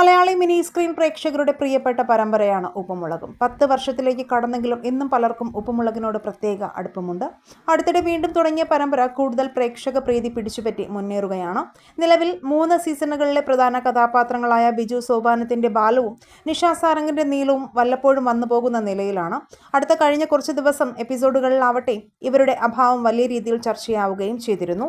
Malayali mini screen പ്രേക്ഷകരുടെ പ്രിയപ്പെട്ട പരമ്പരയാണ് ഉപ്പുമുളകും. പത്ത് വർഷത്തിലേക്ക് കടന്നെങ്കിലും ഇന്നും പലർക്കും ഉപ്പുമുളകിനോട് പ്രത്യേക അടുപ്പമുണ്ട്. അടുത്തിടെ വീണ്ടും തുടങ്ങിയ പരമ്പര കൂടുതൽ പ്രേക്ഷക പ്രീതി പിടിച്ചുപറ്റി മുന്നേറുകയാണ്. നിലവിൽ മൂന്ന് സീസണുകളിലെ പ്രധാന കഥാപാത്രങ്ങളായ ബിജു സോപാനത്തിന്റെ ബാലവും നിഷ സാരംഗിന്റെ നീലവും വല്ലപ്പോഴും വന്നു പോകുന്ന നിലയിലാണ്. അടുത്ത കഴിഞ്ഞ കുറച്ച് ദിവസം എപ്പിസോഡുകളിലാവട്ടെ ഇവരുടെ അഭാവം വലിയ രീതിയിൽ ചർച്ചയാവുകയും ചെയ്തിരുന്നു.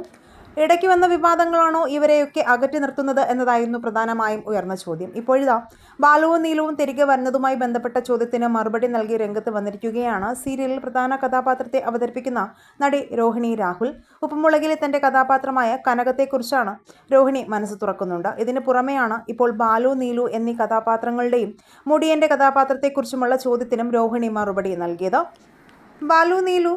ഇടയ്ക്ക് വന്ന വിവാദങ്ങളാണോ ഇവരെയൊക്കെ അകറ്റി നിർത്തുന്നത് എന്നതായിരുന്നു പ്രധാനമായും ഉയർന്ന ചോദ്യം. ഇപ്പോഴിതാ ബാലുവും നീലവും തിരികെ വരുന്നതുമായി ബന്ധപ്പെട്ട ചോദ്യത്തിന് മറുപടി നൽകി രംഗത്ത് വന്നിരിക്കുകയാണ്. സീരിയലിൽ പ്രധാന കഥാപാത്രത്തെ അവതരിപ്പിക്കുന്ന നടി രോഹിണി രാഹുൽ. ഉപ്പുമുളകിലെ തന്റെ കഥാപാത്രമായ കനകത്തെക്കുറിച്ചാണ് രോഹിണി മനസ്സ് തുറക്കുന്നുണ്ട്. ഇതിന് പുറമെയാണ് ഇപ്പോൾ ബാലു നീലു എന്നീ കഥാപാത്രങ്ങളുടെയും മുടിയന്റെ കഥാപാത്രത്തെക്കുറിച്ചുമുള്ള ചോദ്യത്തിനും രോഹിണി മറുപടി നൽകിയത്. ബാലു നീലു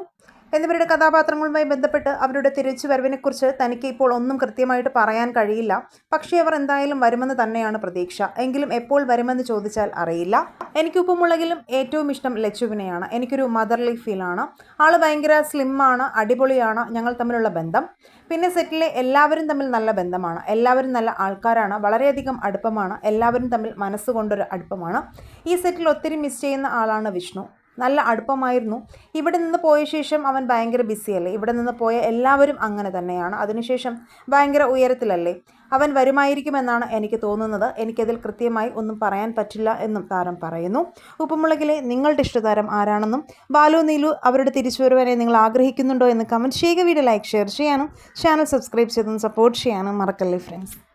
എന്നിവരുടെ കഥാപാത്രങ്ങളുമായി ബന്ധപ്പെട്ട് അവരുടെ തിരിച്ചുവരവിനെക്കുറിച്ച് തനിക്ക് ഇപ്പോൾ ഒന്നും കൃത്യമായിട്ട് പറയാൻ കഴിയില്ല. പക്ഷേ അവർ എന്തായാലും വരുമെന്ന് തന്നെയാണ് പ്രതീക്ഷ. എങ്കിലും എപ്പോൾ വരുമെന്ന് ചോദിച്ചാൽ അറിയില്ല. എനിക്ക് ഉപ്പുമുളകിലും ഏറ്റവും ഇഷ്ടം ലച്ചുവിനെയാണ്. എനിക്കൊരു മദർലി ഫീലാണ് ആൾ ഭയങ്കര സ്ലിമ്മാണ് അടിപൊളിയാണ് ഞങ്ങൾ തമ്മിലുള്ള ബന്ധം. പിന്നെ സെറ്റിലെ എല്ലാവരും തമ്മിൽ നല്ല ബന്ധമാണ്. എല്ലാവരും നല്ല ആൾക്കാരാണ്. വളരെയധികം അടുപ്പമാണ്. എല്ലാവരും തമ്മിൽ മനസ്സുകൊണ്ടൊരു അടുപ്പമാണ്. ഈ സെറ്റിൽ ഒത്തിരി മിസ് ചെയ്യുന്ന ആളാണ് വിഷ്ണു. നല്ല അടുപ്പമായിരുന്നു. ഇവിടെ നിന്ന് പോയ ശേഷം അവൻ ഭയങ്കര ബിസിയല്ലേ ഇവിടെ നിന്ന് പോയ എല്ലാവരും അങ്ങനെ തന്നെയാണ്. അതിനുശേഷം ഭയങ്കര ഉയരത്തിലല്ലേ? അവൻ വരുമായിരിക്കുമെന്നാണ് എനിക്ക് തോന്നുന്നത്. എനിക്കതിൽ കൃത്യമായി ഒന്നും പറയാൻ പറ്റില്ല എന്നും താരം പറയുന്നു. ഉപ്പുമുളകിലെ നിങ്ങളുടെ ഇഷ്ടതാരം ആരാണെന്നും ബാലു നീലു അവരുടെ തിരിച്ചുവരവനെ നിങ്ങൾ ആഗ്രഹിക്കുന്നുണ്ടോ എന്ന് കമന്റ് ചെയ്യുക വീഡിയോ ലൈക്ക് ഷെയർ ചെയ്യാനും ചാനൽ സബ്സ്ക്രൈബ് ചെയ്തും സപ്പോർട്ട് ചെയ്യാനും മറക്കല്ലേ ഫ്രണ്ട്സ്